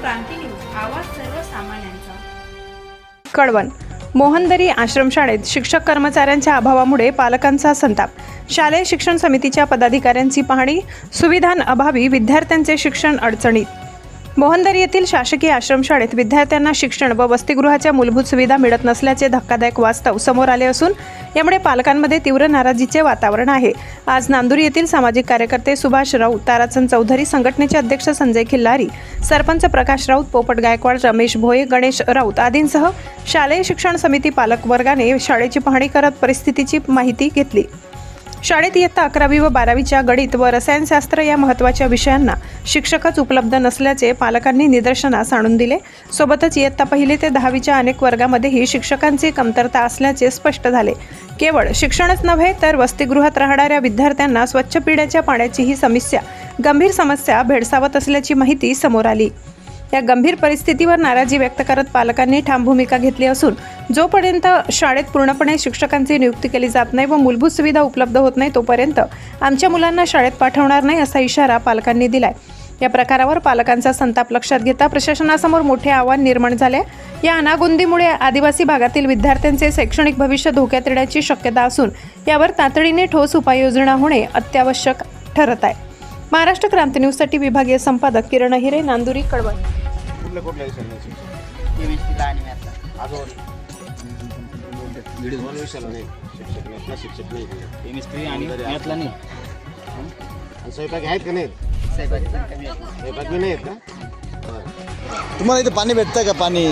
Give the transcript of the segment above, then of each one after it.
क्रांती news आवाज सर्वसामान्यांचा. कळवण. मोहनदरी आश्रमशाळेत शिक्षक कर्मचाऱ्यांच्या अभावामुळे पालकांचा संताप. शालेय शिक्षण समितीच्या पदाधिकाऱ्यांची पाहणी सुविधांअभावी विद्यार्थ्यांचे शिक्षण अडचणीत. मोहनदरी येथील शासकीय आश्रमशाळेत विद्यार्थ्यांना शिक्षण व वसतिगृहाच्या मूलभूत सुविधा मिळत नसल्याचे धक्कादायक वास्तव समोर आले असून यामुळे पालकांमध्ये तीव्र नाराजीचे वातावरण आहे. आज नांदुरी येथील सामाजिक कार्यकर्ते सुभाष राऊत ताराचंद चौधरी संघटनेचे अध्यक्ष संजय खिल्लारी सरपंच प्रकाश राऊत पोपट गायकवाड रमेश भोये गणेश राऊत आदींसह शालेय शिक्षण समिती पालक वर्गाने शाळेची पाहणी करत परिस्थितीची माहिती घेतली. शाळेत इयत्ता अकरावी व बारावीच्या गणित व रसायनशास्त्र या महत्त्वाच्या विषयांना शिक्षकच उपलब्ध नसल्याचे पालकांनी निदर्शनास आणून दिले. सोबतच इयत्ता पहिली ते दहावीच्या अनेक वर्गामध्येही शिक्षकांची कमतरता असल्याचे स्पष्ट झाले. केवळ शिक्षणच नव्हे तर वसतिगृहात राहणाऱ्या विद्यार्थ्यांना स्वच्छ पिण्याच्या पाण्याची ही समस्या गंभीर समस्या भेडसावत असल्याची माहिती समोर आली. या गंभीर परिस्थितीवर नाराजी व्यक्त करत पालकांनी ठाम भूमिका घेतली असून जोपर्यंत शाळेत पूर्णपणे शिक्षकांची नियुक्ती केली जात नाही व मूलभूत सुविधा उपलब्ध होत नाही तोपर्यंत आमच्या मुलांना शाळेत पाठवणार नाही असा इशारा पालकांनी दिलाय. या प्रकारावर पालकांचा संताप लक्षात घेता प्रशासनासमोर मोठे आव्हान निर्माण झाले या अनागोंदीमुळे आदिवासी भागातील विद्यार्थ्यांचे शैक्षणिक भविष्य धोक्यात येण्याची शक्यता असून यावर तातडीने ठोस उपाययोजना होणे अत्यावश्यक ठरत आहे. महाराष्ट्र क्रांती न्यूजसाठी विभागीय संपादक किरण हिरे नांदुरी कळवण. कुठल्या कुठल्या केमिस्ट्रीला आणि मॅथला अजून दोन विषयाला नाही? शिक्षक नाही शिक्षक नाही. केमिस्ट्री आणि मॅथला नाही. आणि स्वयंपाक आहेत का नाहीत. स्वयंपाक बी नाहीत का. तुम्हाला इथं पाणी भेटतं का पाणी?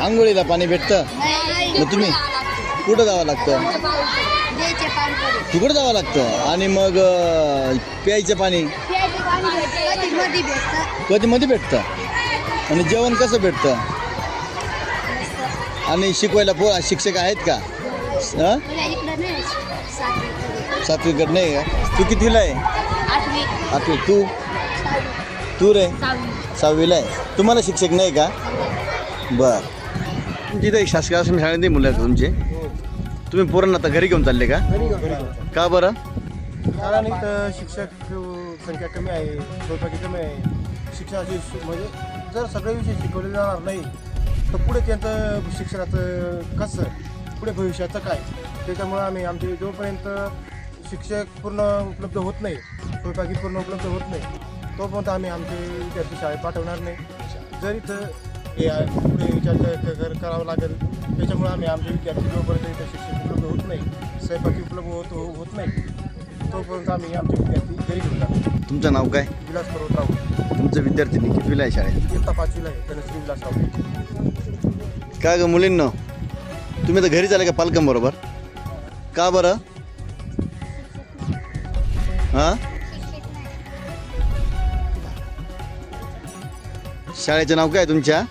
आंघोळीला पाणी भेटतं? मग तुम्ही कुठं जावं लागतं? तिकडं जावं लागतं. आणि मग अं, प्यायचं पाणी? कधी मध्ये भेटतं? आणि जेवण कसं भेटतं? आणि शिकवायला पो शिक्षक आहेत का? हं? सातवीकडे नाही का? तू कितीला आहे? आठवी. तू? तू रे? सहावीला आहे. तुम्हाला शिक्षक नाही का? बर. तुमची शासकीय आश्रम शाळेत नाही मुलं आहेत तुमचे? तुम्ही पोरांना आता घरी घेऊन चालले का? का बरं? कारण शिक्षक संख्या कमी आहे कमी आहे. शिक्षणाची म्हणजे जर सगळे विषय शिकवले जाणार नाही तर पुढे त्यांचं शिक्षणाचं कसं पुढे भविष्याचं काय? त्याच्यामुळं आम्ही आमचे जोपर्यंत शिक्षक पूर्ण उपलब्ध होत नाही स्वयंपाकी पूर्ण उपलब्ध होत नाही तोपर्यंत आम्ही आमचे विद्यार्थी शाळेत पाठवणार नाही. जर इथं हे पुढे विचार करावं लागेल त्याच्यामुळे आम्ही आमचे विद्यार्थी जोपर्यंत इथं शिक्षक उपलब्ध होत नाही स्वयंपाकी उपलब्ध होत होत नाही तोपर्यंत आम्ही आमचे विद्यार्थी घरी घेऊन जातो तुमचं नाव काय? विलास पर्वतराव तुमचं विद्यार्थी कितवीला आहे शाळेत इयत्ता पाचवीला आहे ग मुलींना? तुम्ही तर घरी चाले का पालकांबरोबर का बरं? हां? शाळेचं नाव काय तुमच्या?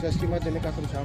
शासकीय माध्यमिक आश्रम शाळा